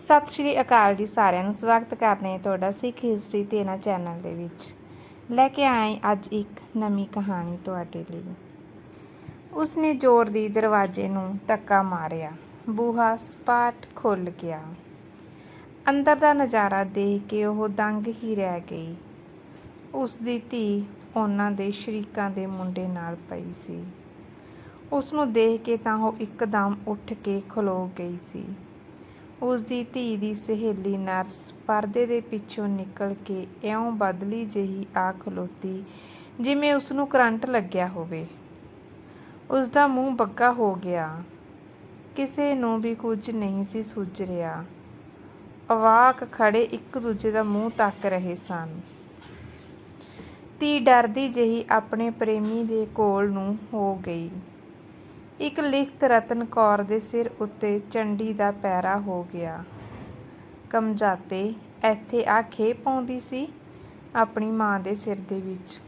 ਸਤਿ ਸ਼੍ਰੀ ਅਕਾਲ ਜੀ ਸਾਰਿਆਂ ਨੂੰ। ਸਵਾਗਤ ਕਰਦੇ ਹਾਂ ਤੁਹਾਡਾ ਸਿੱਖ ਹਿਸਟਰੀ ਤੇ ਨਾ ਚੈਨਲ ਦੇ ਵਿੱਚ। ਲੈ ਕੇ ਆਏ ਅੱਜ ਇੱਕ ਨਵੀਂ ਕਹਾਣੀ ਤੁਹਾਡੇ ਲਈ। ਉਸਨੇ ਜ਼ੋਰ ਦੀ ਦਰਵਾਜ਼ੇ ਨੂੰ ਧੱਕਾ ਮਾਰਿਆ। ਬੂਹਾ ਸਪਾਟ ਖੁੱਲ ਗਿਆ। ਅੰਦਰ ਦਾ ਨਜ਼ਾਰਾ ਦੇਖ ਕੇ ਉਹ ਦੰਗ ਹੀ ਰਹਿ ਗਈ। ਉਸ ਦੀ ਧੀ ਉਹਨਾਂ ਦੇ ਸ਼ਰੀਕਾਂ ਦੇ ਮੁੰਡੇ ਨਾਲ ਪਈ ਸੀ। ਉਸ ਨੂੰ ਦੇਖ ਕੇ ਤਾਂ ਉਹ ਇੱਕਦਮ ਉੱਠ ਕੇ ਖਲੋ ਗਈ ਸੀ। ਉਸ ਦੀ ਧੀ ਦੀ ਸਹੇਲੀ ਨਰਸ ਪਰਦੇ ਦੇ ਪਿੱਛੋਂ ਨਿਕਲ ਕੇ ਇਉਂ ਬਦਲੀ ਜਿਹੀ ਆ ਖਲੋਤੀ, ਜਿਵੇਂ ਉਸ ਨੂੰ ਕਰੰਟ ਲੱਗਿਆ ਹੋਵੇ। ਉਸ ਦਾ ਮੂੰਹ ਬੱਗਾ ਹੋ ਗਿਆ। ਕਿਸੇ ਨੂੰ ਵੀ ਕੁਝ ਨਹੀਂ ਸੀ ਸੁੱਝ ਰਿਹਾ। ਅਵਾਕ ਖੜੇ ਇੱਕ ਦੂਜੇ ਦਾ ਮੂੰਹ ਤੱਕ ਰਹੇ ਸਨ। ਧੀ ਡਰਦੀ ਜਿਹੀ ਆਪਣੇ ਪ੍ਰੇਮੀ ਦੇ ਕੋਲ ਨੂੰ ਹੋ ਗਈ। ਇੱਕ ਲਿਖਤ ਰਤਨ ਕੌਰ ਦੇ ਸਿਰ ਉੱਤੇ ਚੰਡੀ ਦਾ ਪੈਰਾ ਹੋ ਗਿਆ। ਕਮਜਾਤੇ ਇੱਥੇ ਆ ਖੇ ਪਾਉਂਦੀ ਸੀ ਆਪਣੀ ਮਾਂ ਦੇ ਸਿਰ ਦੇ ਵਿੱਚ।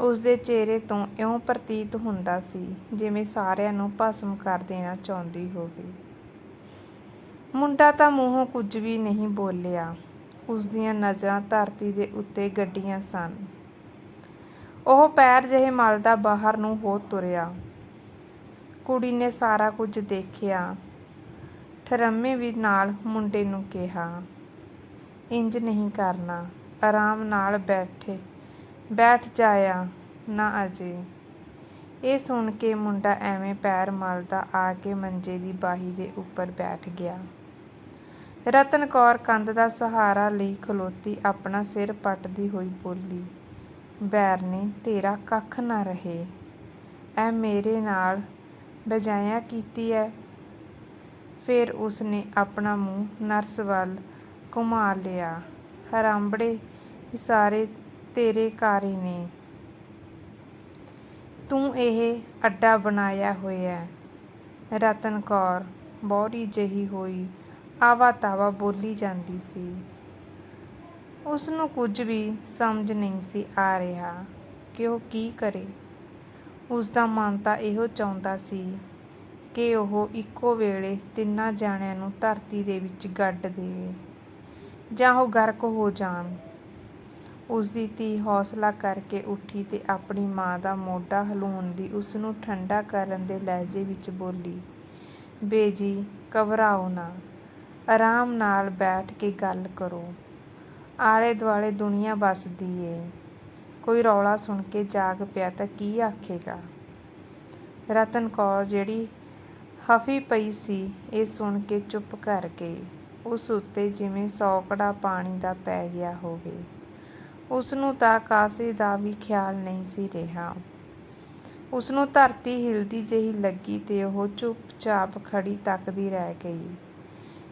ਉਸ ਦੇ ਚਿਹਰੇ ਤੋਂ ਇਉਂ ਪ੍ਰਤੀਤ ਹੁੰਦਾ ਸੀ ਜਿਵੇਂ ਸਾਰਿਆਂ ਨੂੰ ਭਸਮ ਕਰ ਦੇਣਾ ਚਾਹੁੰਦੀ ਹੋਵੇ। ਮੁੰਡਾ ਤਾਂ ਮੂੰਹੋਂ ਕੁਝ ਵੀ ਨਹੀਂ ਬੋਲਿਆ। ਉਸ ਦੀਆਂ ਨਜ਼ਰਾਂ ਧਰਤੀ ਦੇ ਉੱਤੇ ਗੱਡੀਆਂ ਸਨ। ਉਹ ਪੈਰ ਜਿਹੇ ਮਲਦਾ ਬਾਹਰ ਨੂੰ ਹੋ ਤੁਰਿਆ। ਕੁੜੀ ਨੇ ਸਾਰਾ ਕੁਝ ਦੇਖਿਆ। ਠਰਮੇ ਵੀ ਨਾਲ ਮੁੰਡੇ ਨੂੰ ਕਿਹਾ, ਇੰਜ ਨਹੀਂ ਕਰਨਾ, ਆਰਾਮ ਨਾਲ ਬੈਠੇ, ਬੈਠ ਜਾਇਆ ਨਾ ਅਜੇ। ਇਹ ਸੁਣ ਕੇ ਮੁੰਡਾ ਐਵੇਂ ਪੈਰ ਮਲਦਾ ਆ ਕੇ ਮੰਜੇ ਦੀ ਬਾਹੀ ਦੇ ਉੱਪਰ ਬੈਠ ਗਿਆ। ਰਤਨ ਕੌਰ ਕੰਧ ਦਾ ਸਹਾਰਾ ਲਈ ਖਲੋਤੀ ਆਪਣਾ ਸਿਰ ਪੱਟਦੀ ਹੋਈ ਬੋਲੀ ਬੈਰ ਤੇਰਾ ਕੱਖ ਨਾ ਰਹੇ। ਐ ਮੇਰੇ ਨਾਲ ਬਜਾਇਆ ਕੀਤੀ ਹੈ ਫਿਰ ਉਸਨੇ ਆਪਣਾ ਮੂੰਹ ਨਰਸ ਵੱਲ ਘੁਮਾ ਲਿਆ। ਹਰਾਂਬੜੇ ਸਾਰੇ ਤੇਰੇ ਕਾਰੇ ਨੇ। ਤੂੰ ਇਹ ਅੱਡਾ ਬਣਾਇਆ ਹੋਇਆ ਰਤਨ ਕੌਰ ਬੋਰੀ ਜਿਹੀ ਹੋਈ ਆਵਾ ਤਾਵਾ ਬੋਲੀ ਜਾਂਦੀ ਸੀ। ਉਸਨੂੰ ਕੁਝ ਵੀ ਸਮਝ ਨਹੀਂ ਸੀ ਆ ਰਿਹਾ ਕਿ ਉਹ ਕੀ ਕਰੇ। ਉਸ ਦਾ ਮਨ ਤਾਂ ਇਹੋ ਚਾਹੁੰਦਾ ਸੀ ਕਿ ਉਹ ਇੱਕੋ ਵੇਲੇ ਤਿੰਨਾਂ ਜਾਣਿਆਂ ਨੂੰ ਧਰਤੀ ਦੇ ਵਿੱਚ ਗੱਡ ਦੇਵੇ ਜਾਂ ਉਹ ਗਰਕ ਹੋ ਜਾਣ। ਉਸ ਦੀ ਧੀ ਹੌਸਲਾ ਕਰਕੇ ਉੱਠੀ ਤੇ ਆਪਣੀ ਮਾਂ ਦਾ ਮੋਢਾ ਹਲੂਣ ਦੀ ਉਸ ਨੂੰ ਠੰਡਾ ਕਰਨ ਦੇ ਲਹਿਜੇ ਵਿੱਚ ਬੋਲੀ ਬੇਜੀ ਘਬਰਾਓ ਨਾ। ਆਰਾਮ ਨਾਲ ਬੈਠ ਕੇ ਗੱਲ ਕਰੋ। ਆਲੇ ਦੁਆਲੇ ਦੁਨੀਆ ਵੱਸਦੀ ਏ। ਕੋਈ ਰੌਲਾ ਸੁਣ ਕੇ ਜਾਗ ਪਿਆ ਤਾਂ ਕੀ ਆਖੇਗਾ? ਰਤਨ ਕੌਰ ਜਿਹੜੀ ਹਫੀ ਪਈ ਸੀ, ਇਹ ਸੁਣ ਕੇ ਚੁੱਪ ਕਰ ਗਈ। ਉਸ ਉੱਤੇ ਜਿਵੇਂ ਸੌਕੜਾ ਪਾਣੀ ਦਾ ਪੈ ਗਿਆ ਹੋਵੇ। ਉਸ ਨੂੰ ਤਾਂ ਕਾਸੇ ਦਾ ਵੀ ਖਿਆਲ ਨਹੀਂ ਸੀ ਰਿਹਾ। ਉਸ ਨੂੰ ਧਰਤੀ ਹਿਲਦੀ ਜਿਹੀ ਲੱਗੀ ਤੇ ਉਹ ਚੁੱਪਚਾਪ ਖੜੀ ਤੱਕਦੀ ਰਹਿ ਗਈ।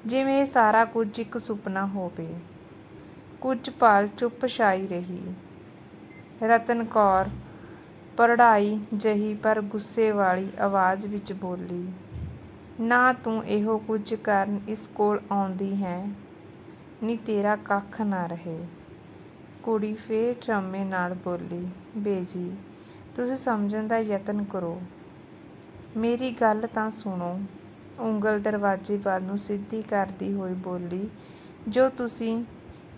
ਜਿਵੇਂ ਸਾਰਾ ਕੁਝ ਇੱਕ ਸੁਪਨਾ ਹੋਵੇ। ਕੁਝ ਪਲ ਚੁੱਪ ਛਾਈ ਰਹੀ। ਰਤਨ ਕੌਰ, ਪਰੜਾਈ ਜਿਹੀ ਪਰ ਗੁੱਸੇ ਵਾਲੀ ਆਵਾਜ਼ ਵਿੱਚ ਬੋਲੀ, ਨਾ ਤੂੰ ਇਹੋ ਕੁਝ ਕਰਨ ਇਸ ਕੋਲ ਆਉਂਦੀ ਹੈ, ਨੀ ਤੇਰਾ ਕੱਖ ਨਾ ਰਹੇ। ਕੁੜੀ ਫੇਰ ਟਰਮੇ ਨਾਲ ਬੋਲੀ, ਬੇਜੀ, ਤੁਸੀਂ ਸਮਝਣ ਦਾ ਯਤਨ ਕਰੋ। ਮੇਰੀ ਗੱਲ ਤਾਂ ਸੁਣੋ। ਉਂਗਲ ਦਰਵਾਜ਼ੇ ਵੱਲ ਨੂੰ ਸਿੱਧੀ ਕਰਦੀ ਹੋਈ ਬੋਲੀ, ਜੋ ਤੁਸੀਂ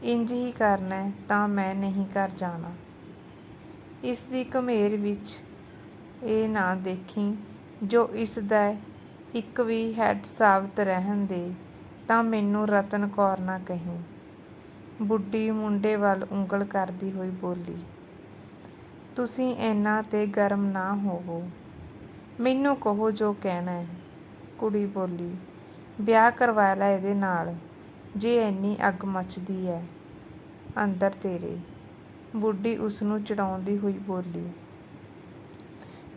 ਇੰਜ ਹੀ ਕਰਨਾ, ਤਾਂ ਮੈਂ ਨਹੀਂ ਘਰ ਜਾਣਾ। ਇਸ ਦੀ ਘਮੇਰ ਵਿੱਚ ਇਹ ਨਾ ਦੇਖੀ, ਜੋ ਇਸ ਦਾ ਇੱਕ ਵੀ ਹੈਡ ਸਾਬਤ ਰਹਿਣ ਦੇ, ਤਾਂ ਮੈਨੂੰ ਰਤਨ ਕੌਰ ਨਾ ਕਹੀਂ। ਬੁੱਢੀ ਮੁੰਡੇ ਵੱਲ ਉਂਗਲ ਕਰਦੀ ਹੋਈ ਬੋਲੀ, ਤੁਸੀਂ ਇੰਨਾ ਤੇ ਗਰਮ ਨਾ ਹੋਵੋ। ਮੈਨੂੰ ਕਹੋ ਜੋ ਕਹਿਣਾ ਹੈ। ਕੁੜੀ ਬੋਲੀ, ਵਿਆਹ ਕਰਵਾ ਲੈ ਇਹਦੇ ਨਾਲ, ਜੇ ਇੰਨੀ ਅੱਗ ਮੱਚਦੀ ਹੈ ਅੰਦਰ ਤੇਰੇ। ਬੁੱਢੀ ਉਸ ਨੂੰ ਚੜਾਉਂਦੀ ਹੋਈ ਬੋਲੀ।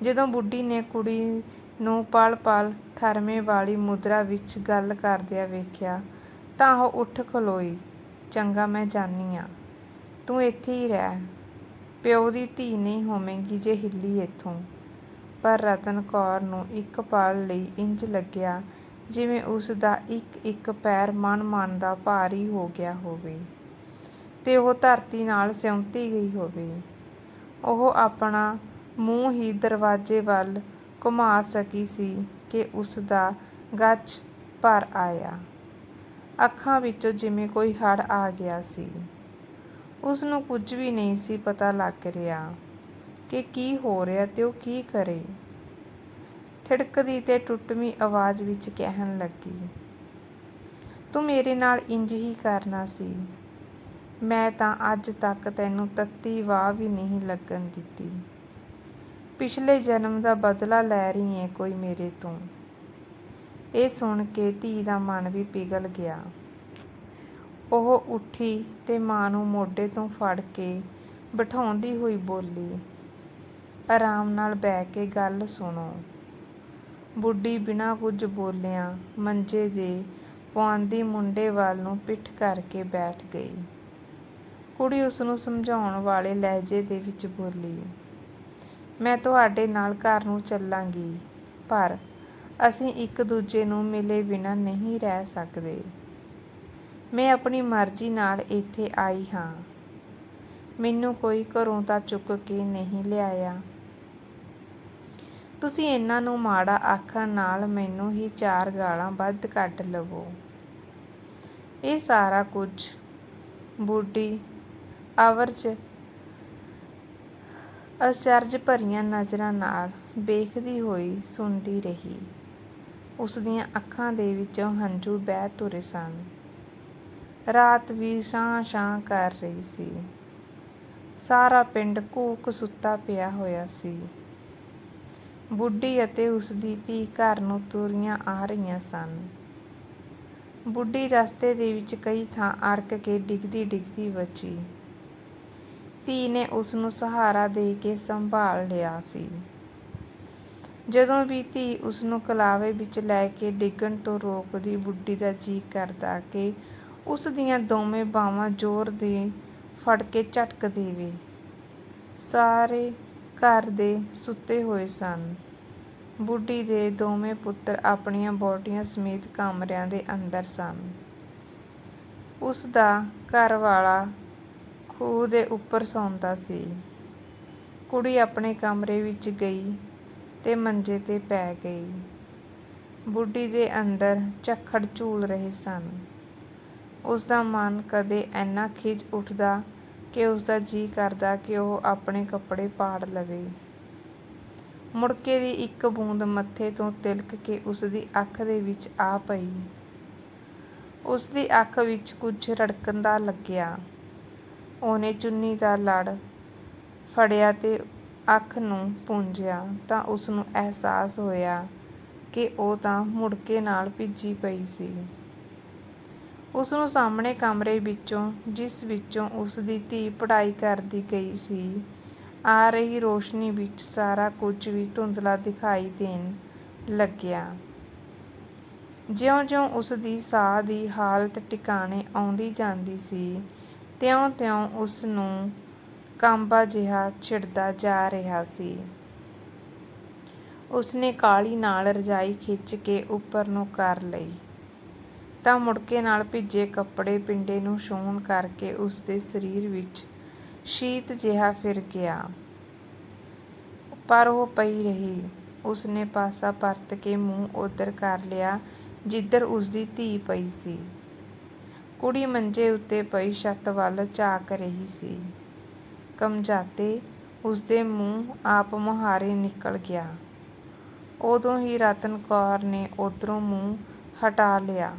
ਜਦੋਂ ਬੁੱਢੀ ਨੇ ਕੁੜੀ ਨੂੰ ਪਲ-ਪਲ ਠਰਮੇ ਵਾਲੀ ਮੁਦਰਾ ਵਿੱਚ ਗੱਲ ਕਰਦਿਆਂ ਵੇਖਿਆ, ਤਾਂ ਉਹ ਉੱਠ ਖਲੋਈ, ਚੰਗਾ ਮੈਂ ਜਾਨੀ ਆ। ਤੂੰ ਇੱਥੇ ਹੀ ਰਹਿ। ਪਿਓ ਦੀ ਧੀ ਨਹੀਂ ਹੋਵੇਂਗੀ ਜੇ ਹਿੱਲੀ ਇੱਥੋਂ ਪਰ ਰਤਨ ਕੌਰ ਨੂੰ ਇੱਕ ਪਲ ਲਈ ਇੰਜ ਲੱਗਿਆ ਜਿਵੇਂ ਉਸ ਦਾ ਇੱਕ ਇੱਕ ਪੈਰ ਮਨ-ਮਨ ਦਾ ਭਾਰੀ ਹੋ ਗਿਆ ਹੋਵੇ। ਤੇ ਉਹ ਧਰਤੀ ਨਾਲ ਸਿਉਂਤੀ ਗਈ ਹੋਵੇ। ਉਹ ਆਪਣਾ ਮੂੰਹ ਹੀ ਦਰਵਾਜ਼ੇ ਵੱਲ ਘੁਮਾ ਸਕੀ ਸੀ ਕਿ ਉਸ ਦਾ ਗੱਜ ਭਰ ਆਇਆ। ਅੱਖਾਂ ਵਿੱਚੋਂ ਜਿਵੇਂ ਕੋਈ ਹੜ ਆ ਗਿਆ ਸੀ। ਉਸ ਨੂੰ ਕੁਝ ਵੀ ਨਹੀਂ ਸੀ ਪਤਾ ਲੱਗ ਰਿਹਾ ਕਿ ਕੀ ਹੋ ਰਿਹਾ ਤੇ ਉਹ ਕੀ ਕਰੇ। ਥਿੜਕਦੀ ਤੇ ਟੁੱਟਵੀਂ ਆਵਾਜ਼ ਵਿੱਚ ਕਹਿਣ ਲੱਗੀ, ਤੂੰ ਮੇਰੇ ਨਾਲ ਇੰਜ ਹੀ ਕਰਨਾ ਸੀ। ਮੈਂ ਤਾਂ ਅੱਜ ਤੱਕ ਤੈਨੂੰ ਤੱਤੀ ਵਾਹ ਵੀ ਨਹੀਂ ਲੱਗਣ ਦਿੱਤੀ। ਪਿਛਲੇ ਜਨਮ ਦਾ ਬਦਲਾ ਲੈ ਰਹੀ ਏ ਕੋਈ ਮੇਰੇ ਤੋਂ। ਇਹ ਸੁਣ ਕੇ ਧੀ ਦਾ ਮਨ ਵੀ ਪਿਘਲ ਗਿਆ। ਉਹ ਉੱਠੀ ਤੇ ਮਾਂ ਨੂੰ ਮੋਢੇ ਤੋਂ ਫੜ ਕੇ ਬਿਠਾਉਂਦੀ ਹੋਈ ਬੋਲੀ, ਆਰਾਮ ਨਾਲ ਬਹਿ ਕੇ ਗੱਲ ਸੁਣੋ। ਬੁੱਢੀ ਬਿਨਾਂ ਕੁਝ ਬੋਲਿਆਂ ਮੰਜੇ ਦੇ ਪੁਆਂਦੀ ਮੁੰਡੇ ਵੱਲ ਨੂੰ ਪਿੱਠ ਕਰਕੇ ਬੈਠ ਗਈ। ਕੁੜੀ ਉਸ ਨੂੰ ਸਮਝਾਉਣ ਵਾਲੇ ਲਹਿਜੇ ਦੇ ਵਿੱਚ ਬੋਲੀ, ਮੈਂ ਤੁਹਾਡੇ ਨਾਲ ਘਰ ਨੂੰ ਚੱਲਾਂਗੀ, ਪਰ ਅਸੀਂ ਇੱਕ ਦੂਜੇ ਨੂੰ ਮਿਲੇ ਬਿਨਾਂ ਨਹੀਂ ਰਹਿ ਸਕਦੇ। ਮੈਂ ਆਪਣੀ ਮਰਜ਼ੀ ਨਾਲ ਇੱਥੇ ਆਈ ਹਾਂ। ਮੈਨੂੰ ਕੋਈ ਘਰੋਂ ਤਾਂ ਚੁੱਕ ਕੇ ਨਹੀਂ ਲਿਆਇਆ। ਤੁਸੀਂ ਇਹਨਾਂ ਨੂੰ ਮਾੜਾ ਆਖਣ ਨਾਲ ਮੈਨੂੰ ਹੀ ਚਾਰ ਗਾਲਾਂ ਵੱਧ ਕੱਢ ਲਵੋ। ਇਹ ਸਾਰਾ ਕੁਝ ਬੁੱਢੀ ਅਵਰਜ ਅਚਰਜ ਭਰੀਆਂ ਨਜ਼ਰਾਂ ਨਾਲ ਵੇਖਦੀ ਹੋਈ ਸੁਣਦੀ ਰਹੀ। ਉਸ ਦੀਆਂ ਅੱਖਾਂ ਦੇ ਵਿੱਚੋਂ ਹੰਝੂ ਵਹਿ ਤੁਰੇ ਸਨ। ਰਾਤ ਵੀ ਛਾਂ ਸ਼ਾਂ ਕਰ ਰਹੀ ਸੀ। ਸਾਰਾ ਪਿੰਡ ਕੂਕ ਸੁੱਤਾ ਪਿਆ ਹੋਇਆ ਸੀ। ਬੁੱਢੀ ਅਤੇ ਉਸ ਦੀ ਧੀ ਘਰ ਨੂੰ ਤੁਰੀਆਂ ਆ ਰਹੀਆਂ ਸਨ। ਬੁੱਢੀ ਰਸਤੇ ਦੇ ਵਿੱਚ ਕਈ ਥਾਂ ਅੜਕ ਕੇ ਡਿੱਗਦੀ ਡਿੱਗਦੀ ਬਚੀ। ਧੀ ਨੇ ਉਸ ਨੂੰ ਸਹਾਰਾ ਦੇ ਕੇ ਸੰਭਾਲ ਲਿਆ ਸੀ। ਜਦੋਂ ਵੀ ਧੀ ਉਸ ਨੂੰ ਕਲਾਵੇ ਵਿੱਚ ਲੈ ਕੇ ਡਿੱਗਣ ਤੋਂ ਰੋਕਦੀ, ਬੁੱਢੀ ਦਾ ਜੀ ਕਰਦਾ ਕਿ ਉਸ ਦੀਆਂ ਦੋਵੇਂ ਬਾਹਾਂ ਜ਼ੋਰ ਦੀ ਫੜ ਕੇ ਝਟਕ ਦੇਵੇ। ਸਾਰੇ ਘਰ ਦੇ ਸੁੱਤੇ ਹੋਏ ਸਨ। ਬੁੱਢੀ ਦੇ ਦੋਵੇਂ ਪੁੱਤਰ ਆਪਣੀਆਂ ਬੋਟੀਆਂ ਸਮੇਤ ਕਮਰਿਆਂ ਦੇ ਅੰਦਰ ਸਨ। ਉਸ ਦਾ ਘਰ ਵਾਲਾ ਖੂਹ ਦੇ ਉੱਪਰ ਸੌਂਦਾ ਸੀ। ਕੁੜੀ ਆਪਣੇ ਕਮਰੇ ਵਿੱਚ ਗਈ ਤੇ ਮੰਜੇ ਤੇ ਪੈ ਗਈ। ਬੁੱਢੀ ਦੇ ਅੰਦਰ ਝੱਖੜ ਝੂਲ ਰਹੇ ਸਨ। ਉਸ ਦਾ ਮਨ ਕਦੇ ਇੰਨਾ ਖਿਜ ਉੱਠਦਾ ਕਿ ਉਸ ਦਾ ਜੀ ਕਰਦਾ ਕਿ ਉਹ ਆਪਣੇ ਕੱਪੜੇ ਪਾੜ ਲਵੇ। ਮੁੜਕੇ ਦੀ ਇੱਕ ਬੂੰਦ ਮੱਥੇ ਤੋਂ ਤਿਲਕ ਕੇ ਉਸ ਦੀ ਅੱਖ ਦੇ ਵਿੱਚ ਆ ਪਈ। ਉਸ ਦੀ ਅੱਖ ਵਿੱਚ ਕੁਝ ਰੜਕਦਾ ਲੱਗਿਆ। ਉਹਨੇ ਚੁੰਨੀ ਦਾ ਲੜ ਫੜਿਆ ਤੇ ਅੱਖ ਨੂੰ ਪੂੰਝਿਆ ਤਾਂ ਉਸਨੂੰ ਅਹਿਸਾਸ ਹੋਇਆ ਕਿ ਉਹ ਤਾਂ ਮੁੜਕੇ ਨਾਲ ਭਿੱਜੀ ਪਈ ਸੀ। ਉਸਨੂੰ ਸਾਹਮਣੇ ਕਮਰੇ ਵਿੱਚੋਂ, ਜਿਸ ਵਿੱਚੋਂ ਉਸਦੀ ਧੀ ਪੜ੍ਹਾਈ ਕਰਦੀ ਗਈ ਸੀ, ਆ ਰਹੀ ਰੋਸ਼ਨੀ ਵਿੱਚ ਸਾਰਾ ਕੁਝ ਵੀ ਧੁੰਦਲਾ ਦਿਖਾਈ ਦੇਣ ਲੱਗਿਆ। ਜਿਉਂ-ਜਿਉਂ ਉਸ ਦੀ ਸਾਹ ਦੀ ਹਾਲਤ ਟਿਕਾਣੇ ਆਉਂਦੀ ਜਾਂਦੀ ਸੀ ਤਿਉਂ-ਤਿਉਂ ਉਸ ਨੂੰ ਕੰਬਾ ਜਿਹਾ ਛਿੜਦਾ ਜਾ ਰਿਹਾ ਸੀ। ਉਸਨੇ ਕਾਹਲੀ ਨਾਲ ਰਜਾਈ ਖਿੱਚ ਕੇ ਉੱਪਰ ਨੂੰ ਕਰ ਲਈ। ਤਾਂ ਮੁੜਕੇ ਨਾਲ ਭਿੱਜੇ ਕੱਪੜੇ ਪਿੰਡੇ ਨੂੰ ਛੂਹਣ ਕਰਕੇ ਉਸਦੇ ਸਰੀਰ ਵਿੱਚ ਸ਼ੀਤ ਜਿਹਾ ਫਿਰ ਗਿਆ। ਪਰ ਉਹ ਪਈ ਰਹੀ। ਉਸਨੇ ਪਾਸਾ ਪਰਤ ਕੇ ਮੂੰਹ ਉਧਰ ਕਰ ਲਿਆ, ਜਿੱਧਰ ਉਸਦੀ ਧੀ ਪਈ ਸੀ। ਕੁੜੀ ਮੰਜੇ ਉੱਤੇ ਪਈ ਛੱਤ ਵੱਲ ਝਾਕ ਰਹੀ ਸੀ। ਕਮਜਾਤੇ ਉਸਦੇ ਮੂੰਹ ਆਪ ਮੁਹਾਰੇ ਨਿਕਲ ਗਿਆ। ਉਦੋਂ ਹੀ ਰਤਨ ਕੌਰ ਨੇ ਉਧਰੋਂ ਮੂੰਹ ਹਟਾ ਲਿਆ।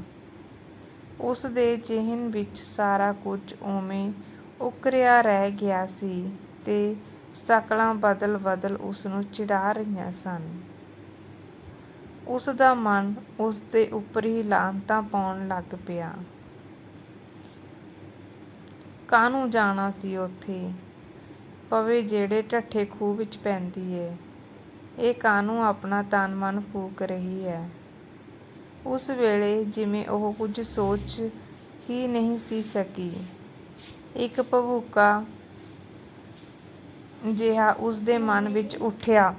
ਉਸ ਦੇ ਜ਼ਿਹਨ ਵਿੱਚ ਸਾਰਾ ਕੁਝ ਉਵੇਂ ਉਕਰਿਆ ਰਹਿ ਗਿਆ ਸੀ ਤੇ ਸ਼ਕਲਾਂ ਬਦਲ-ਬਦਲ ਉਸਨੂੰ ਚਿੜਾ ਰਹੀਆਂ ਸਨ। ਉਸਦਾ ਮਨ ਉਸਦੇ ਉੱਪਰ ਹੀ ਲਾਂਤਾਂ ਪਾਉਣ ਲੱਗ ਪਿਆ। ਕਾਹਨੂੰ ਜਾਣਾ ਸੀ ਉੱਥੇ? ਪਵੇ ਜਿਹੜੇ ਢੱਠੇ ਖੂਹ ਵਿੱਚ ਪੈਂਦੀ ਏ। ਇਹ ਕਾਹਨੂੰ ਆਪਣਾ ਤਨ ਮਨ ਫੂਕ ਰਹੀ ਹੈ ਉਸ ਵੇਲੇ ਜਿਵੇਂ ਉਹ ਕੁਝ ਸੋਚ ਹੀ ਨਹੀਂ ਸੀ ਸਕੀ। ਇੱਕ ਭਵੂਕਾ ਜਿਹਾ ਉਸ ਦੇ ਮਨ ਵਿੱਚ ਉੱਠਿਆ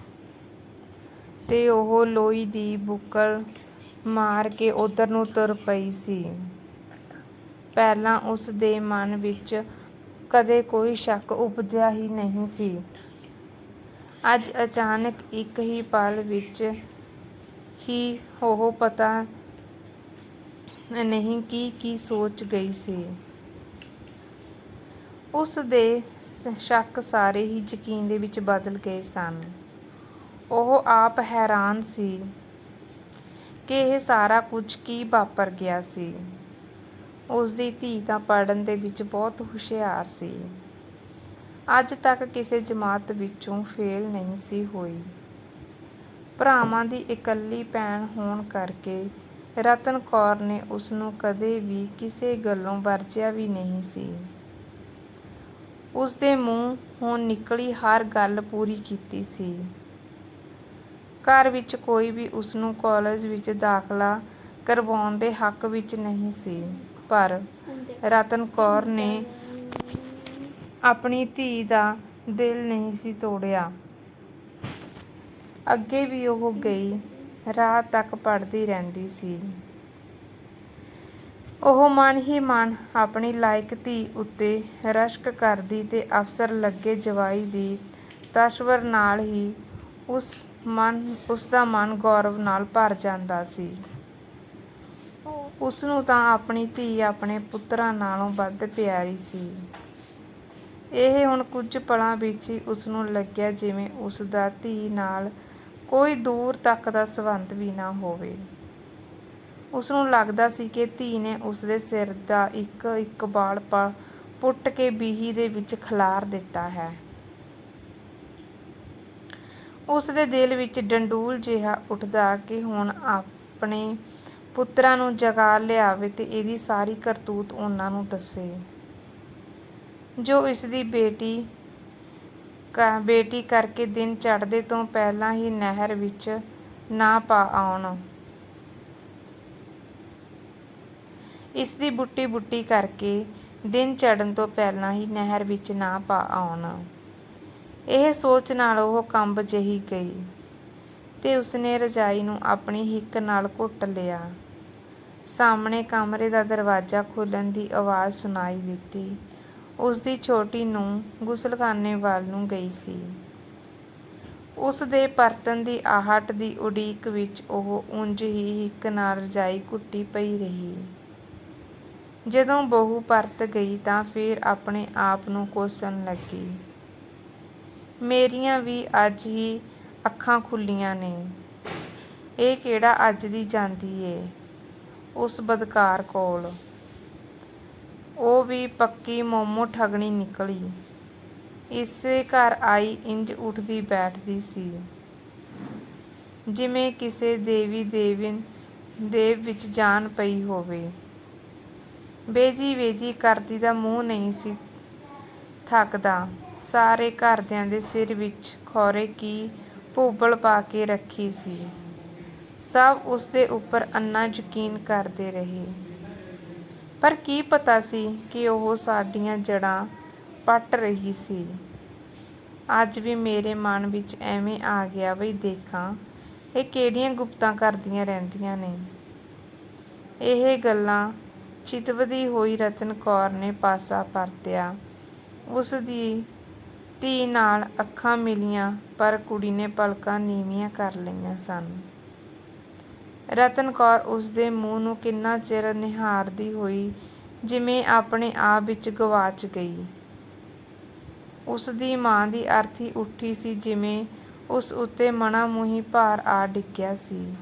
ਤੇ ਉਹ ਲੋਈ ਦੀ ਬੁੱਕਲ ਮਾਰ ਕੇ ਉਧਰ ਨੂੰ ਤੁਰ ਪਈ ਸੀ। ਪਹਿਲਾਂ ਉਸ ਦੇ ਮਨ ਵਿੱਚ ਕਦੇ ਕੋਈ ਸ਼ੱਕ ਉਪਜਿਆ ਹੀ ਨਹੀਂ ਸੀ। ਅੱਜ ਅਚਾਨਕ ਇੱਕ ਹੀ ਪਲ ਵਿੱਚ ਹੀ ਉਹ ਪਤਾ ਨਹੀਂ ਕੀ ਕੀ ਸੋਚ ਗਈ ਸੀ। ਉਸ ਦੇ ਸ਼ੱਕ ਸਾਰੇ ਹੀ ਯਕੀਨ ਦੇ ਵਿੱਚ ਬਦਲ ਗਏ ਸਨ। ਉਹ ਆਪ ਹੈਰਾਨ ਸੀ ਕਿ ਇਹ ਸਾਰਾ ਕੁਝ ਕੀ ਵਾਪਰ ਗਿਆ ਸੀ। ਉਸ ਦੀ ਧੀ ਤਾਂ ਪੜ੍ਹਨ ਦੇ ਵਿੱਚ ਬਹੁਤ ਹੁਸ਼ਿਆਰ ਸੀ। ਅੱਜ ਤੱਕ ਕਿਸੇ ਜਮਾਤ ਵਿੱਚੋਂ ਫੇਲ ਨਹੀਂ ਸੀ ਹੋਈ। ਭਰਾਵਾਂ ਦੀ ਇਕੱਲੀ ਭੈਣ ਹੋਣ ਕਰਕੇ ਰਤਨ ਕੌਰ ਨੇ ਉਸ ਨੂੰ ਕਦੇ ਵੀ ਕਿਸੇ ਗੱਲੋਂ ਵਰਜਿਆ ਵੀ ਨਹੀਂ ਸੀ। ਉਸ ਦੇ ਮੂੰਹ ਹੁਣ ਨਿਕਲੀ ਹਰ ਗੱਲ ਪੂਰੀ ਕੀਤੀ ਸੀ। ਘਰ ਵਿੱਚ ਕੋਈ ਵੀ ਉਸ ਨੂੰ ਕਾਲਜ ਵਿੱਚ ਦਾਖਲਾ ਕਰਵਾਉਣ ਦੇ ਹੱਕ ਵਿੱਚ ਨਹੀਂ ਸੀ। ਪਰ ਰਤਨ ਕੌਰ ਨੇ ਆਪਣੀ ਧੀ ਦਾ ਦਿਲ ਨਹੀਂ ਸੀ ਤੋੜਿਆ। ਅੱਗੇ ਵੀ ਉਹ ਗਈ ਰਾਹ ਤੱਕ ਪੜ੍ਹਦੀ ਰਹਿੰਦੀ ਸੀ। ਉਹ ਮਨ ਹੀ ਮਨ ਆਪਣੀ ਲਾਇਕ ਧੀ ਉੱਤੇ ਰਸ਼ਕ ਕਰਦੀ ਤੇ ਅਫਸਰ ਲੱਗੇ ਜਵਾਈ ਦੀ ਤਸਵਰ ਨਾਲ ਹੀ ਉਸ ਮਨ ਉਸ ਦਾ ਮਨ ਗੌਰਵ ਨਾਲ ਭਰ ਜਾਂਦਾ ਸੀ। ਉਸ ਨੂੰ ਤਾਂ ਆਪਣੀ ਧੀ ਆਪਣੇ ਪੁੱਤਰਾਂ ਨਾਲੋਂ ਵੱਧ ਪਿਆਰੀ ਸੀ। ਇਹ ਹੁਣ ਕੁਝ ਪਲਾਂ ਵਿੱਚ ਹੀ ਉਸ ਨੂੰ ਲੱਗਿਆ ਜਿਵੇਂ ਉਸ ਦਾ ਧੀ ਨਾਲ ਕੋਈ ਦੂਰ ਤੱਕ ਦਾ ਸੰਬੰਧ ਵੀ ਨਾ ਹੋਵੇ। ਉਸ ਨੂੰ ਲੱਗਦਾ ਸੀ ਕਿ ਧੀ ਨੇ ਉਸ ਦੇ ਸਿਰ ਦਾ ਇੱਕ ਇੱਕ ਵਾਲ ਪਾ, ਪੁੱਟ ਕੇ ਬੀਹੀ ਦੇ ਵਿੱਚ ਖਿਲਾਰ ਦਿੱਤਾ ਹੈ। ਉਸ ਦੇ ਦਿਲ ਵਿੱਚ ਡੰਡੂਲ ਜਿਹਾ ਉੱਠਦਾ ਕਿ ਹੁਣ ਆਪਣੇ ਪੁੱਤਰਾਂ ਨੂੰ ਜਗਾ ਲਿਆਵੇ ਤੇ ਇਹਦੀ ਸਾਰੀ ਕਰਤੂਤ ਉਹਨਾਂ ਨੂੰ ਦੱਸੇ। ਜੋ ਇਸ ਦੀ ਬੇਟੀ ਕ- ਬੇਟੀ ਕਰਕੇ ਦਿਨ ਚੜ੍ਹਦੇ ਤੋਂ ਪਹਿਲਾਂ ਹੀ ਨਹਿਰ ਵਿੱਚ ਨਾ ਪਾ ਆਉਣ। ਇਸ ਦੀ ਬੁੱਟੀ ਬੁੱਟੀ ਕਰਕੇ ਦਿਨ ਚੜ੍ਹਨ ਤੋਂ ਪਹਿਲਾਂ ਹੀ ਨਹਿਰ ਵਿੱਚ ਨਾ ਪਾ ਆਉਣ। ਇਹ ਸੋਚ ਨਾਲ ਉਹ ਕੰਬ ਜਿਹੀ ਗਈ ਤੇ ਉਸਨੇ ਰਜਾਈ ਨੂੰ ਆਪਣੀ ਹਿੱਕ ਨਾਲ ਘੁੱਟ ਲਿਆ। ਸਾਹਮਣੇ ਕਮਰੇ ਦਾ ਦਰਵਾਜ਼ਾ ਖੁੱਲਣ ਦੀ ਆਵਾਜ਼ ਸੁਣਾਈ ਦਿੱਤੀ। ਉਸਦੀ ਛੋਟੀ ਨੂੰ ਗੁਸਲਖਾਨੇ ਵੱਲ ਨੂੰ ਗਈ ਸੀ। ਉਸ ਦੇ ਦੀ ਆਹਟ ਦੀ ਉਡੀਕ ਵਿੱਚ ਉਹ ਉਂਝ ਹੀ ਹਿੱਕ ਨਾਲ ਰਜਾਈ ਘੁੱਟੀ ਪਈ ਰਹੀ। ਜਦੋਂ ਬਹੂ ਪਰਤ ਗਈ ਤਾਂ ਫਿਰ ਆਪਣੇ ਆਪ ਨੂੰ ਕੋਸਣ ਲੱਗੀ। ਮੇਰੀਆਂ ਵੀ ਅੱਜ ਹੀ ਅੱਖਾਂ ਖੁੱਲੀਆਂ ਨੇ। ਇਹ ਕਿਹੜਾ ਅੱਜ ਦੀ ਜਾਂਦੀ ਏ? ਉਸ ਬਦਕਾਰ ਕੋਲ। ਉਹ ਵੀ ਪੱਕੀ ਮੋਮੋ ਠਗਣੀ ਨਿਕਲੀ। ਇਸੇ ਘਰ ਆਈ ਇੰਜ ਉੱਠਦੀ ਬੈਠਦੀ ਸੀ। ਜਿਵੇਂ ਕਿਸੇ ਦੇਵੀ ਦੇਵਨ ਦੇਵ ਵਿੱਚ ਜਾਨ ਪਈ ਹੋਵੇ। ਬੇਜੀ ਵੇਜੀ ਕਰਦੀ ਦਾ ਮੂੰਹ ਨਹੀਂ ਸੀ ਥੱਕਦਾ। ਸਾਰੇ ਘਰਦਿਆਂ ਦੇ ਸਿਰ ਵਿੱਚ ਖੋਰੇ ਕੀ ਭੂਬਲ ਪਾ ਕੇ ਰੱਖੀ ਸੀ। ਸਭ ਉਸ ਦੇ ਉੱਪਰ ਅੰਨਾ ਯਕੀਨ ਕਰਦੇ ਰਹੇ। ਪਰ ਕੀ ਪਤਾ ਸੀ ਕਿ ਉਹ ਸਾਡੀਆਂ ਜੜਾਂ ਪੱਟ ਰਹੀ ਸੀ। ਅੱਜ ਵੀ ਮੇਰੇ ਮਨ ਵਿੱਚ ਐਵੇਂ ਆ ਗਿਆ ਵੀ ਦੇਖਾਂ, ਇਹ ਕਿਹੜੀਆਂ ਗੁਪਤਾਂ ਕਰਦੀਆਂ ਰਹਿੰਦੀਆਂ ਨੇ। ਇਹ ਗੱਲਾਂ ਚਿਤਵਦੀ ਹੋਈ ਰਤਨ ਕੌਰ ਨੇ ਪਾਸਾ ਪਰਤਿਆ। ਉਸ ਦੀ ਧੀ ਨਾਲ ਅੱਖਾਂ ਮਿਲੀਆਂ, ਪਰ ਕੁੜੀ ਨੇ ਪਲਕਾਂ ਨੀਵੀਆਂ ਕਰ ਲਈਆਂ ਸਨ। ਰਤਨ ਕੌਰ ਉਸਦੇ ਮੂੰਹ ਨੂੰ ਕਿੰਨਾ ਚਿਰ ਨਿਹਾਰਦੀ ਹੋਈ, ਜਿਵੇਂ ਆਪਣੇ ਆਪ ਵਿੱਚ ਗਵਾਚ ਗਈ। ਉਸਦੀ ਮਾਂ ਦੀ ਅਰਥੀ ਉੱਠੀ ਸੀ ਜਿਵੇਂ ਉਸ ਉੱਤੇ ਮਣਾ ਭਾਰ ਆ ਡਿੱਗਿਆ ਸੀ।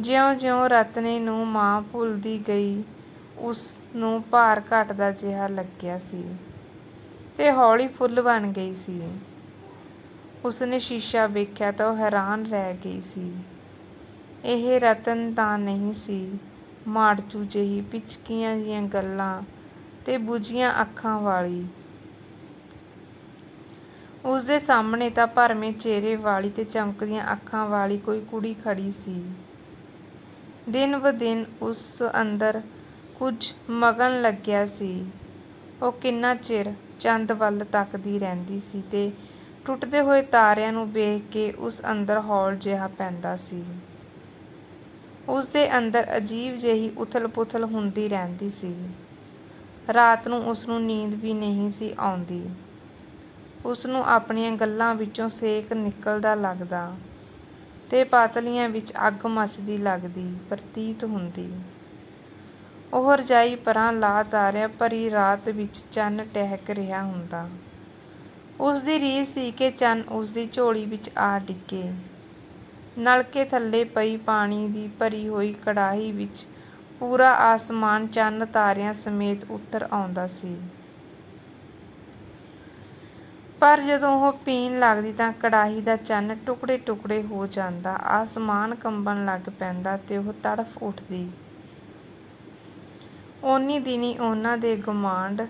ਜਿਉਂ-ਜਿਉਂ ਰਤਨੇ ਨੂੰ ਮਾਂ ਭੁੱਲਦੀ ਗਈ, ਉਸ ਨੂੰ ਭਾਰ ਘਟਦਾ ਜਿਹਾ ਲੱਗਿਆ ਸੀ ਤੇ ਹੌਲੀ ਫੁੱਲ ਬਣ ਗਈ ਸੀ। ਉਸਨੇ ਸ਼ੀਸ਼ਾ ਵੇਖਿਆ ਤਾਂ ਉਹ ਹੈਰਾਨ ਰਹਿ ਗਈ ਸੀ। ਇਹ ਰਤਨ ਤਾਂ ਨਹੀਂ ਸੀ। ਮਾੜਚੂ ਜਿਹੀ ਪਿਚਕੀਆਂ ਜੀਆਂ ਗੱਲਾਂ ਤੇ ਬੁਝੀਆਂ ਅੱਖਾਂ ਵਾਲੀ। ਉਸ ਦੇ ਸਾਹਮਣੇ ਤਾਂ ਭਰਵੇਂ ਚਿਹਰੇ ਵਾਲੀ ਤੇ ਚਮਕਦੀਆਂ ਅੱਖਾਂ ਵਾਲੀ ਕੋਈ ਕੁੜੀ ਖੜੀ ਸੀ। ਦਿਨ ਬ ਦਿਨ ਉਸ ਅੰਦਰ ਕੁਝ ਮਗਨ ਲੱਗਿਆ ਸੀ। ਉਹ ਕਿੰਨਾ ਚਿਰ ਚੰਦ ਵੱਲ ਤੱਕਦੀ ਰਹਿੰਦੀ ਸੀ ਤੇ ਟੁੱਟਦੇ ਹੋਏ ਤਾਰਿਆਂ ਨੂੰ ਵੇਖ ਕੇ ਉਸ ਅੰਦਰ ਹੌਲ ਜਿਹਾ ਪੈਂਦਾ ਸੀ। ਉਸ ਦੇ ਅੰਦਰ ਅਜੀਬ ਜਿਹੀ ਉਥਲ-ਪੁਥਲ ਹੁੰਦੀ ਰਹਿੰਦੀ ਸੀ ਰਾਤ ਨੂੰ ਉਸ ਨੂੰ ਨੀਂਦ ਵੀ ਨਹੀਂ ਸੀ ਆਉਂਦੀ ਉਸ ਨੂੰ ਆਪਣੀਆਂ ਗੱਲਾਂ ਵਿੱਚੋਂ ਸੇਕ ਨਿਕਲਦਾ ਲੱਗਦਾ ਤੇ ਪਾਤਲੀਆਂ ਵਿੱਚ ਅੱਗ ਮੱਚਦੀ ਲੱਗਦੀ, ਪ੍ਰਤੀਤ ਹੁੰਦੀ। ਉਹ ਰਜਾਈ ਪਰਾਂ ਲਾ ਤਾਰਿਆਂ, ਭਰੀ ਰਾਤ ਵਿੱਚ ਚੰਨ ਟਹਿਕ ਰਿਹਾ ਹੁੰਦਾ। ਉਸਦੀ ਰੀਝ ਸੀ ਕਿ ਚੰਨ ਉਸਦੀ ਝੋਲੀ ਵਿੱਚ ਆ ਡਿੱਗੇ। ਨਲਕੇ ਥੱਲੇ ਪਈ ਪਾਣੀ ਦੀ ਭਰੀ ਹੋਈ ਕੜਾਹੀ ਵਿੱਚ ਪੂਰਾ ਆਸਮਾਨ ਚੰਨ ਤਾਰਿਆਂ ਸਮੇਤ ਉੱਤਰ ਆਉਂਦਾ ਸੀ। ਪਰ ਜਦੋਂ ਉਹ ਪੀਣ ਲੱਗਦੀ ਤਾਂ ਕੜਾਹੀ ਦਾ ਚੰਨ ਟੁਕੜੇ-ਟੁਕੜੇ ਹੋ ਜਾਂਦਾ, ਆਸਮਾਨ ਕੰਬਣ ਲੱਗ ਪੈਂਦਾ ਤੇ ਉਹ ਤੜਫ ਉੱਠਦੀ। ਓਨੀ ਦਿਨੀਂ ਉਹਨਾਂ ਦੇ ਗੁਆਂਢ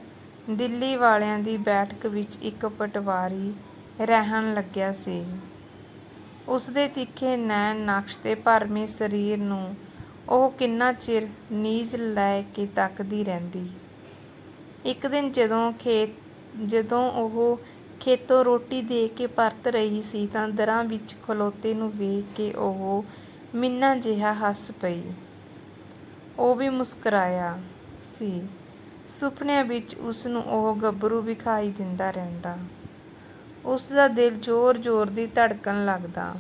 ਦਿੱਲੀ ਵਾਲਿਆਂ ਦੀ ਬੈਠਕ ਵਿੱਚ ਇੱਕ ਪਟਵਾਰੀ ਰਹਿਣ ਲੱਗਿਆ ਸੀ। ਉਸਦੇ ਤਿੱਖੇ ਨੈਣ-ਨਕਸ਼ ਤੇ ਭਰਵੇਂ ਸਰੀਰ ਨੂੰ ਉਹ ਕਿੰਨਾ ਚਿਰ ਨੀਜ਼ ਲੈ ਕੇ ਤੱਕਦੀ ਰਹਿੰਦੀ। ਇੱਕ ਦਿਨ ਜਦੋਂ ਖੇਤ, ਜਦੋਂ ਉਹ ਖੇਤੋਂ ਰੋਟੀ ਦੇ ਕੇ ਪਰਤ ਰਹੀ ਸੀ ਤਾਂ ਦਰਾਂ ਵਿੱਚ ਖਲੋਤੇ ਨੂੰ ਵੇਖ ਕੇ ਉਹ ਮਿੰਨਾ ਜਿਹਾ ਹੱਸ ਪਈ। ਉਹ ਵੀ ਮੁਸਕਰਾਇਆ ਸੀ। ਸੁਪਨਿਆਂ ਵਿੱਚ ਉਸਨੂੰ ਉਹ ਗੱਭਰੂ ਵਿਖਾਈ ਦਿੰਦਾ ਰਹਿੰਦਾ। ਉਸਦਾ ਦਿਲ ਜ਼ੋਰ-ਜ਼ੋਰ ਦੀ ਧੜਕਣ ਲੱਗਦਾ।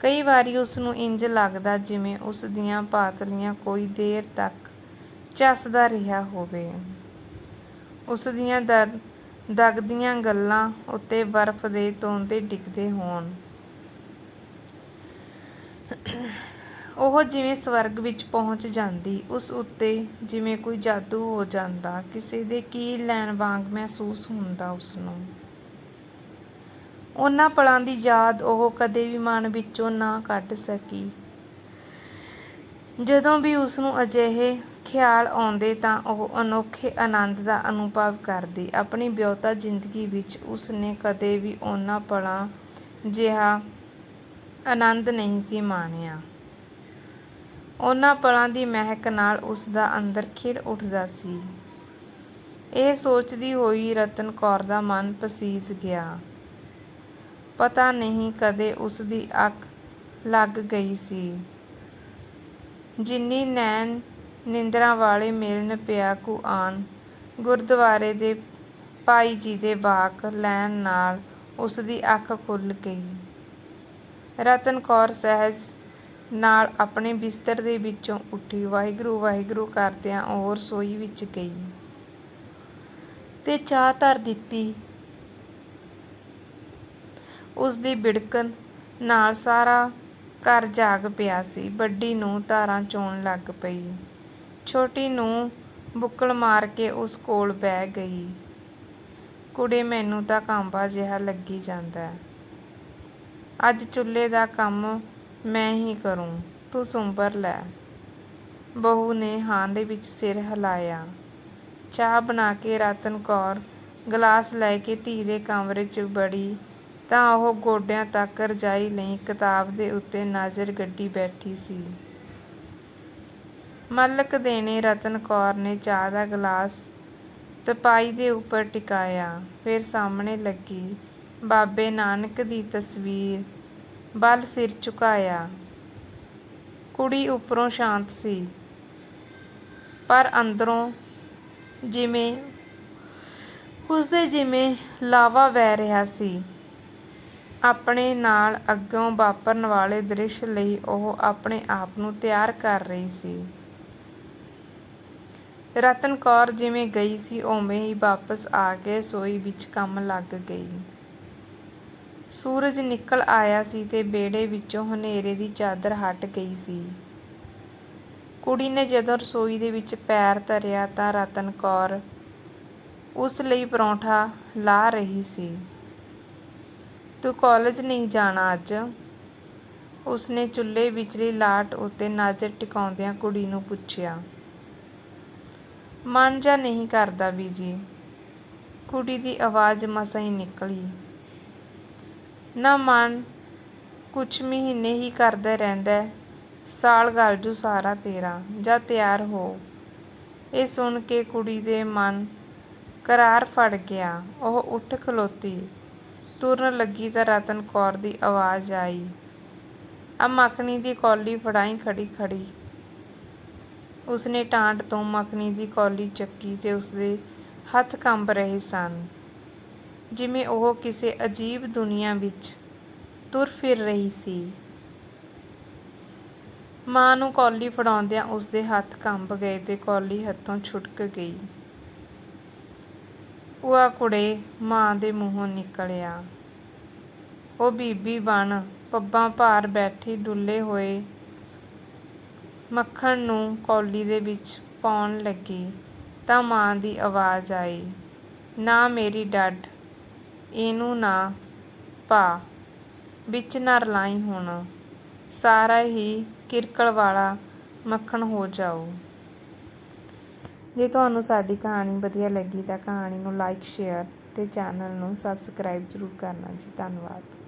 ਕਈ ਵਾਰੀ ਉਸਨੂੰ ਇੰਜ ਲੱਗਦਾ ਜਿਵੇਂ ਉਸ ਦੀਆਂ ਪਾਤਲੀਆਂ ਕੋਈ ਦੇਰ ਤੱਕ ਝੱਸਦਾ ਰਿਹਾ ਹੋਵੇ, ਉਸਦੀਆਂ ਦਗਦੀਆਂ ਗੱਲ੍ਹਾਂ ਉੱਤੇ ਬਰਫ਼ ਦੇ ਤੋਂਦੇ ਡਿੱਗਦੇ ਹੋਣ। ਉਹ ਜਿਵੇਂ ਸਵਰਗ ਵਿੱਚ ਪਹੁੰਚ ਜਾਂਦੀ, ਉਸ ਉੱਤੇ ਜਿਵੇਂ ਕੋਈ ਜਾਦੂ ਹੋ ਜਾਂਦਾ, ਕਿਸੇ ਦੇ ਕੀਲ ਲੈਣ ਵਾਂਗ ਮਹਿਸੂਸ ਹੁੰਦਾ ਉਸਨੂੰ। ਉਹਨਾਂ ਪਲਾਂ ਦੀ ਯਾਦ ਉਹ ਕਦੇ ਵੀ ਮਨ ਵਿੱਚੋਂ ਨਾ ਕੱਢ ਸਕੀ। ਜਦੋਂ ਵੀ ਉਸਨੂੰ ਅਜਿਹੇ ਖ਼ਿਆਲ ਆਉਂਦੇ ਤਾਂ ਉਹ ਅਨੋਖੇ ਆਨੰਦ ਦਾ ਅਨੁਭਵ ਕਰਦੀ। ਆਪਣੀ ਵਿਆਹੁਤਾ ਜ਼ਿੰਦਗੀ ਵਿੱਚ ਉਸਨੇ ਕਦੇ ਵੀ ਉਹਨਾਂ ਪਲਾਂ ਜਿਹਾ ਆਨੰਦ ਨਹੀਂ ਸੀ ਮਾਣਿਆ। ਉਹਨਾਂ ਪਲਾਂ ਦੀ ਮਹਿਕ ਨਾਲ ਉਸਦਾ ਅੰਦਰ ਖਿੜ ਉੱਠਦਾ ਸੀ। ਇਹ ਸੋਚਦੀ ਹੋਈ ਰਤਨ ਕੌਰ ਦਾ ਮਨ ਪਸੀਜ ਗਿਆ। ਪਤਾ ਨਹੀਂ ਕਦੇ ਉਸਦੀ ਅੱਖ ਲੱਗ ਗਈ ਸੀ। ਜਿੰਨੀ ਨੈਣ ਨਿੰਦਰਾਂ ਵਾਲੇ ਮਿਲਣ ਪਿਆ ਕੁ ਗੁਰਦੁਆਰੇ ਦੇ ਭਾਈ ਜੀ ਦੇ ਵਾਕ ਲੈਣ ਨਾਲ ਉਸਦੀ ਅੱਖ ਖੁੱਲ ਗਈ। ਰਤਨ ਕੌਰ ਸਹਿਜ ਨਾਲ ਆਪਣੇ ਬਿਸਤਰ ਦੇ ਵਿੱਚੋਂ ਉੱਠੀ। ਵਾਹਿਗੁਰੂ-ਵਾਹਿਗੁਰੂ ਕਰਦਿਆਂ ਉਹ ਰਸੋਈ ਵਿੱਚ ਗਈ ਤੇ ਚਾਹ ਧਰ ਦਿੱਤੀ। ਉਸ ਦੀ ਵਿੜਕਣ ਨਾਲ ਸਾਰਾ ਘਰ ਜਾਗ ਪਿਆ ਸੀ। ਵੱਡੀ ਨੂੰ ਧਾਰਾਂ ਚੋਣ ਲੱਗ ਪਈ। ਛੋਟੀ ਨੂੰ ਬੁੱਕਲ ਮਾਰ ਕੇ ਉਸ ਕੋਲ ਬਹਿ ਗਈ। "ਕੁੜੇ ਮੈਨੂੰ ਤਾਂ ਕਾਂਬਾ ਜਿਹਾ ਲੱਗੀ ਜਾਂਦਾ ਅੱਜ ਚੁੱਲ੍ਹੇ ਦਾ ਕੰਮ ਮੈਂ ਹੀ ਕਰੂੰ, ਤੂੰ ਸੁੰਬਰ ਲੈ।" ਬਹੂ ਨੇ ਹਾਂ ਦੇ ਵਿੱਚ ਸਿਰ ਹਿਲਾਇਆ। ਚਾਹ ਬਣਾ ਕੇ ਰਤਨ ਕੌਰ ਗਲਾਸ ਲੈ ਕੇ ਧੀ ਦੇ ਕਮਰੇ 'ਚ ਬੜੀ ਤਾਂ ਉਹ ਗੋਡਿਆਂ ਤੱਕ ਰਜਾਈ ਲਈ ਕਿਤਾਬ ਦੇ ਉੱਤੇ ਨਜ਼ਰ ਗੱਡੀ ਬੈਠੀ ਸੀ। ਮਲਕ ਦੇਣੇ ਰਤਨ ਕੌਰ ਨੇ ਚਾਹ ਦਾ ਗਲਾਸ ਤਪਾਈ ਦੇ ਉੱਪਰ ਟਿਕਾਇਆ, ਫਿਰ ਸਾਹਮਣੇ ਲੱਗੀ ਬਾਬੇ ਨਾਨਕ ਦੀ ਤਸਵੀਰ ਬਲ ਸਿਰ ਝੁਕਾਇਆ। ਕੁੜੀ ਉੱਪਰੋਂ ਸ਼ਾਂਤ ਸੀ, ਪਰ ਅੰਦਰੋਂ ਜਿਵੇਂ ਉਸਦੇ ਜਿਵੇਂ ਲਾਵਾ ਵਹਿ ਰਿਹਾ ਸੀ। ਆਪਣੇ ਨਾਲ ਅੱਗੋਂ ਵਾਪਰਨ ਵਾਲੇ ਦ੍ਰਿਸ਼ ਲਈ ਉਹ ਆਪਣੇ ਆਪ ਨੂੰ ਤਿਆਰ ਕਰ ਰਹੀ ਸੀ। ਰਤਨ ਕੌਰ ਜਿਵੇਂ ਗਈ ਸੀ, ਉਵੇਂ ਹੀ ਵਾਪਸ ਆ ਕੇ ਰਸੋਈ ਵਿੱਚ ਕੰਮ ਲੱਗ ਗਈ। ਸੂਰਜ ਨਿਕਲ ਆਇਆ ਸੀ ਤੇ ਵਿਹੜੇ ਵਿੱਚੋਂ ਹਨੇਰੇ ਦੀ ਚਾਦਰ ਹਟ ਗਈ ਸੀ। ਕੁੜੀ ਨੇ ਜਦੋਂ ਰਸੋਈ ਦੇ ਵਿੱਚ ਪੈਰ ਧਰਿਆ ਤਾਂ ਰਤਨ ਕੌਰ ਉਸ ਲਈ ਪਰੌਂਠਾ ਲਾਹ ਰਹੀ ਸੀ। "ਤੂੰ ਕਾਲਜ ਨਹੀਂ ਜਾਣਾ ਅੱਜ?" ਉਸਨੇ ਚੁੱਲ੍ਹੇ ਵਿਚਲੀ ਲਾਟ ਉੱਤੇ ਨਜ਼ਰ ਟਿਕਾਉਂਦਿਆਂ ਕੁੜੀ ਨੂੰ ਪੁੱਛਿਆ। "ਮਨ ਜਾਂ ਨਹੀਂ ਕਰਦਾ ਬੀਜੀ।" ਕੁੜੀ ਦੀ ਆਵਾਜ਼ ਮਸਾਂ ਹੀ ਨਿਕਲੀ। "ਨਾ ਮਨ ਕੁਛ ਮਹੀਨੇ ਹੀ ਕਰਦਾ ਰਹਿੰਦਾ ਸਾਲ ਗਲ ਜੂ ਸਾਰਾ ਤੇਰਾ, ਜਾਂ ਤਿਆਰ ਹੋ।" ਇਹ ਸੁਣ ਕੇ ਕੁੜੀ ਦੇ ਮਨ ਕਰਾਰ ਫੜ ਗਿਆ। ਉਹ ਉੱਠ ਖਲੋਤੀ। ਤੁਰਨ ਲੱਗੀ ਤਾਂ ਰਤਨ ਕੌਰ ਦੀ ਆਵਾਜ਼ ਆਈ, "ਆ ਮੱਖਣੀ ਦੀ ਕੌਲੀ ਫੜਾਈ ਖੜੀ-ਖੜੀ।" ਉਸਨੇ ਟਾਂਟ ਤੋਂ ਮੱਖਣੀ ਦੀ ਕੌਲੀ ਚੱਕੀ ਤੇ ਉਸਦੇ ਹੱਥ ਕੰਬ ਰਹੇ ਸਨ, ਜਿਵੇਂ ਉਹ ਕਿਸੇ ਅਜੀਬ ਦੁਨੀਆ ਵਿੱਚ ਤੁਰ ਫਿਰ ਰਹੀ ਸੀ। ਮਾਂ ਨੂੰ ਕੌਲੀ ਫੜਾਉਂਦਿਆਂ ਉਸਦੇ ਹੱਥ ਕੰਬ ਗਏ ਤੇ ਕੌਲੀ ਹੱਥੋਂ ਛੁਟਕ ਗਈ ਉਆ ਕੁੜੇ ਮਾਂ ਦੇ ਮੂੰਹੋਂ ਨਿਕਲਿਆ। ਉਹ ਬੀਬੀ ਬਣ ਪੱਬਾਂ ਭਾਰ ਬੈਠੀ ਡੁੱਲੇ ਹੋਏ ਮੱਖਣ ਨੂੰ ਕੌਲੀ ਦੇ ਵਿੱਚ ਪਾਉਣ ਲੱਗੀ ਤਾਂ ਮਾਂ ਦੀ ਆਵਾਜ਼ ਆਈ, ਨਾ ਮੇਰੀ ਡੱਡ, ਇਹਨੂੰ ਨਾ ਪਾ, ਵਿੱਚ ਨਾ ਰਲਾਈ ਹੁਣ, ਸਾਰਾ ਹੀ ਕਿਰਕਲ ਵਾਲਾ ਮੱਖਣ ਹੋ ਜਾਊ। ਜੇ ਤੁਹਾਨੂੰ ਸਾਡੀ ਕਹਾਣੀ ਵਧੀਆ ਲੱਗੀ ਤਾਂ ਕਹਾਣੀ ਨੂੰ ਲਾਈਕ ਸ਼ੇਅਰ ਤੇ ਚੈਨਲ ਨੂੰ ਸਬਸਕ੍ਰਾਈਬ ਜ਼ਰੂਰ ਕਰਨਾ ਜੀ। ਧੰਨਵਾਦ।